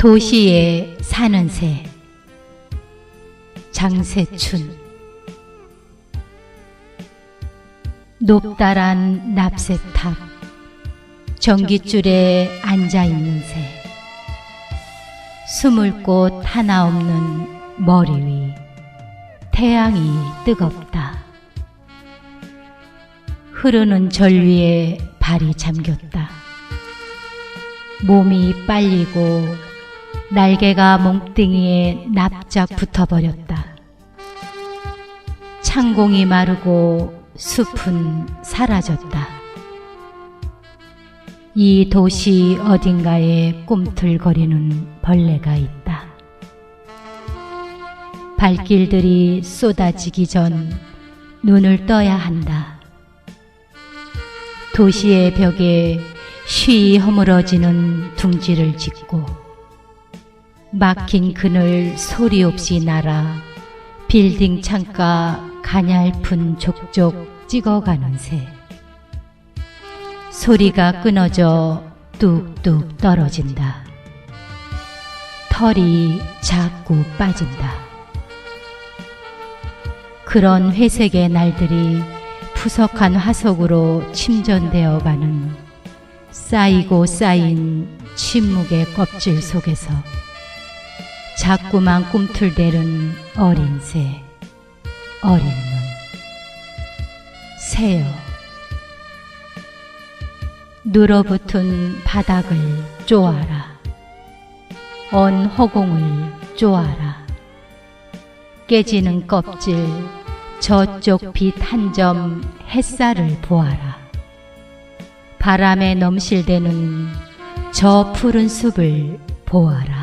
도시에 사는 새. 장세춘. 높다란 납새탑. 전깃줄에 앉아있는 새. 숨을 곳 하나 없는 머리 위. 태양이 뜨겁다. 흐르는 절 위에 발이 잠겼다. 몸이 빨리고 날개가 몸뚱이에 납작 붙어버렸다. 창공이 마르고 숲은 사라졌다. 이 도시 어딘가에 꿈틀거리는 벌레가 있다. 발길들이 쏟아지기 전 눈을 떠야 한다. 도시의 벽에 쉬이 허물어지는 둥지를 짓고 막힌 그늘 소리 없이 날아 빌딩 창가 가냘픈 족족 찍어가는 새. 소리가 끊어져 뚝뚝 떨어진다. 털이 자꾸 빠진다. 그런 회색의 날들이 푸석한 화석으로 침전되어 가는 쌓이고 쌓인 침묵의 껍질 속에서 자꾸만 꿈틀대는 어린 새, 어린 눈. 새여. 눌어붙은 바닥을 쪼아라. 언 허공을 쪼아라. 깨지는 껍질, 저쪽 빛 한 점 햇살을 보아라. 바람에 넘실대는 저 푸른 숲을 보아라.